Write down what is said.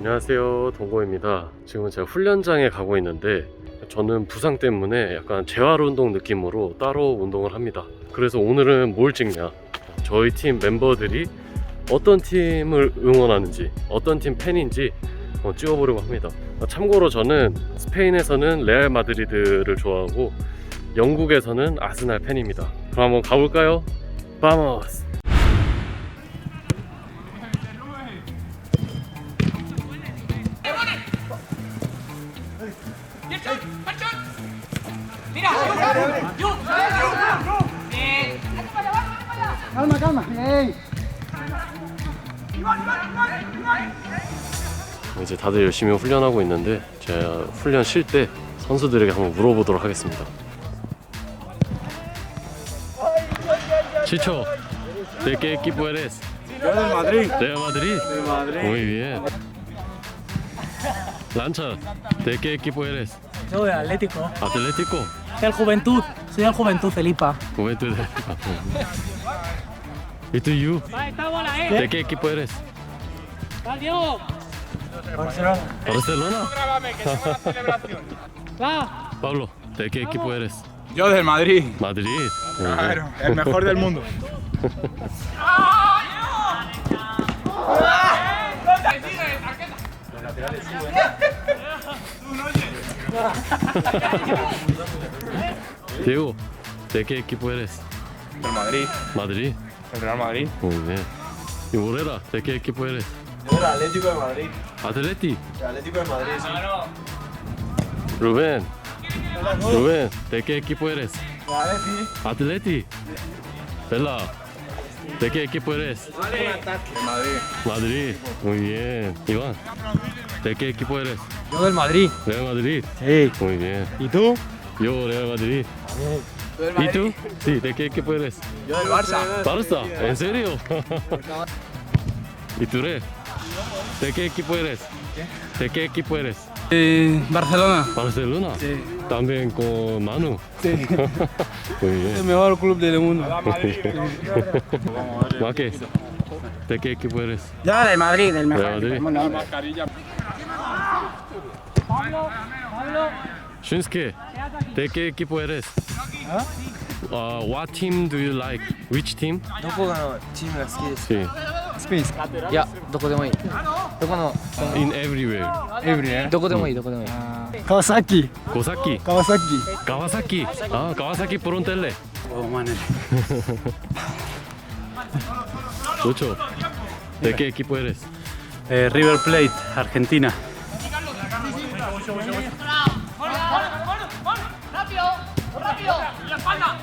안녕하세요. 동고입니다. 지금은 제가 훈련장에 가고 있는데 저는 부상 때문에 약간 재활 운동 느낌으로 따로 운동을 합니다. 그래서 오늘은 뭘 찍냐? 저희 팀 멤버들이 어떤 팀을 응원하는지 어떤 팀 팬인지 어, 찍어보려고 합니다. 참고로 저는 스페인에서는 레알 마드리드를 좋아하고 영국에서는 아스날 팬입니다. 그럼 한번 가볼까요? 바모스 Calma, calma. Bien. 이제 다들 열심히 훈련하고 있는데 제가 훈련 쉴 때 선수들에게 한번 물어보도록 하겠습니다. 치초, ¿de qué equipo eres? Yo del Madrid. Real Madrid. Del Madrid. Muy bien. Lancha, ¿de qué equipo eres? Yo del Atlético. Atlético. Del Juventud. Soy del Juventud, Felipa. Juventud. ¿Y tú, bola, eh. ¿De qué equipo eres? Va, Diego. Barcelona. Va. Pablo, ¿de qué equipo eres? Yo del Madrid. Madrid. Claro, el mejor del mundo. Diego, ¿de qué equipo eres? Del Madrid. Madrid. El Real Madrid. Muy bien. ¿Y Morera, de qué equipo eres? Del Atlético de Madrid. Atleti. El Atlético de Madrid, sí. Rubén. Rubén, ¿de qué equipo eres? Atleti. Bella, ¿de qué equipo eres? Del Madrid. Madrid. Muy bien. Iván, ¿de qué equipo eres? Yo del Madrid. Real Madrid. Sí. Muy bien. ¿Y tú? Yo, Real Madrid. ¿Y tú? Sí, ¿de qué equipo eres? Yo del Barça. Barça, ¿en serio? ¿Y tú, Re? ¿De qué equipo eres? ¿De qué equipo eres? Barcelona. Barcelona. Sí. También con Manu. Sí. Muy bien. El mejor club del mundo. ¿de qué equipo eres? Yo del Madrid, del mejor. Real Madrid. Bueno, Shunsuke, ¿de qué equipo eres? Uh, what team do you like? Which team? どこのチームが好きです Sí. いや、どこでもいい。どこの、 In everywhere. どこでもいい、どこでもいい。 Kawasaki. Kosaki. Kawasaki. Kawasaki. Ah, Kawasaki Frontele. Lucho, ¿de qué equipo eres? River Plate, Argentina. mucho, mucho, mucho. ¡Rápido! ¡Rápido! ¡La espalda!